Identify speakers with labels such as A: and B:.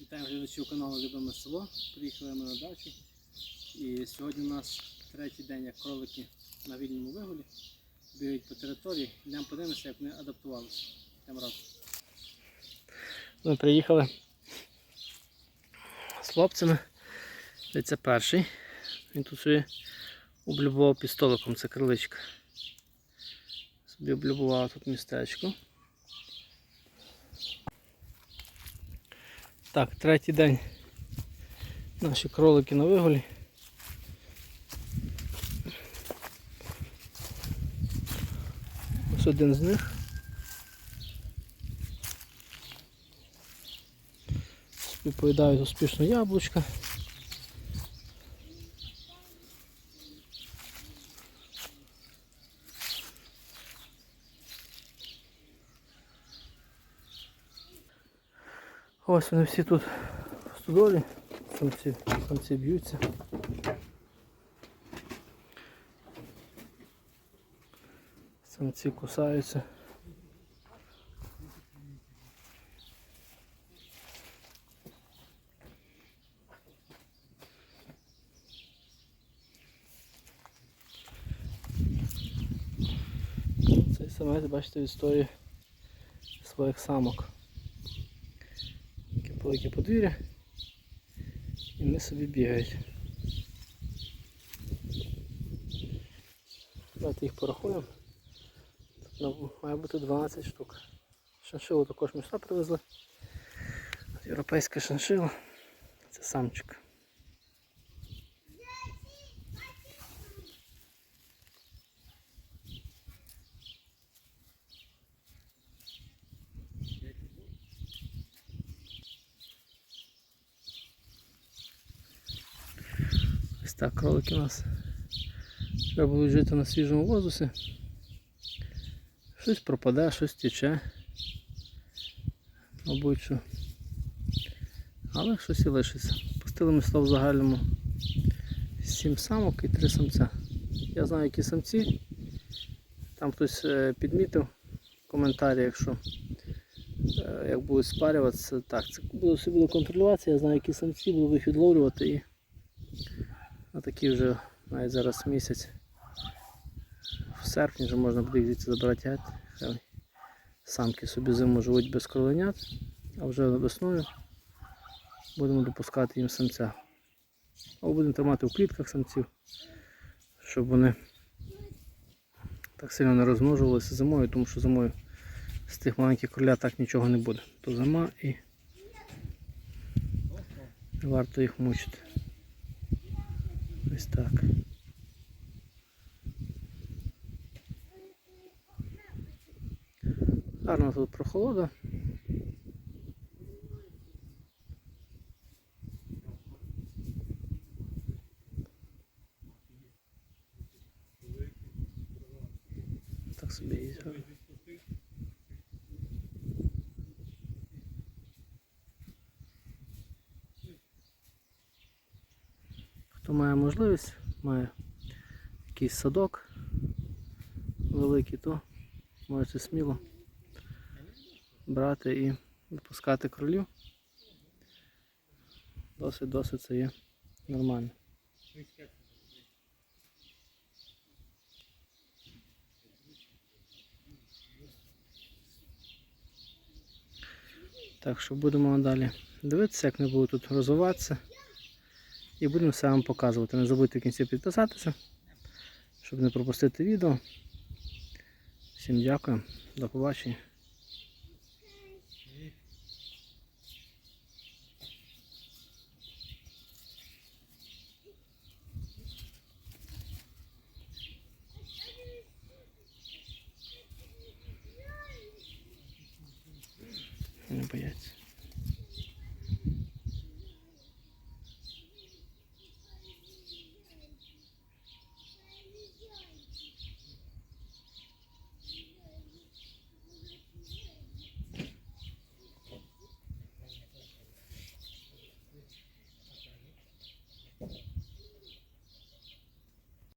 A: Вітаю глядачів каналу Любиме село. Приїхали ми на дачу. І сьогодні у нас третій день, як кролики на вільному вигулі. Бігають по території. Йдемо подивимося, як вони адаптувалися. Йдемо разом. Ми приїхали з хлопцями. Це перший. Він тут собі облюбував під столиком, це криличка. Собі облюбував тут містечко. Так, третій день наші кролики на виголі. Ось один з них. Собі поїдають успішно яблучка. Ось вони всі тут в стодолі. Самці, самці б'ються. Самці кусаються. Цей самець, бачите, відстоює своїх самок. Велике подвір'я. І вони собі бігають. Давайте їх порахуємо. Тут має бути 12 штук. Шиншилу також сюди привезли. Європейське шиншила. Це самчик. Так кролики у нас. Треба будуть жити на свіжому воздусі. Щось пропаде, щось тече. Мабуть, що. Але щось і лишиться. Пустили ми став в загальному 7 самок і 3 самця. Я знаю, які самці. Там хтось е, підмітив в коментарі, якщо е, як будуть спарюватися. Так, це все буду контролюватися, я знаю, які самці, буду їх відловлювати і а такі вже навіть зараз місяць. В серпні вже можна буде їх звідси забирати геть. Хай Самки собі зиму живуть без кроленят, а вже весною будемо допускати їм самця. Або будемо тримати в клітках самців, щоб вони так сильно не розмножувалися зимою, тому що зимою з тих маленьких кролят так нічого не буде. То зима і не варто їх мучити. Ось так. Гарно тут прохолода. Так собі є Хто має можливість, має якийсь садок великий, то можете сміло брати і випускати кролів. Досить досить це є нормально. Так що будемо далі дивитися, як не будуть тут розвиватися. І будемо все вам показувати. Не забудьте в кінці підписатися, щоб не пропустити відео. Всім дякую, до побачення. Не бояться.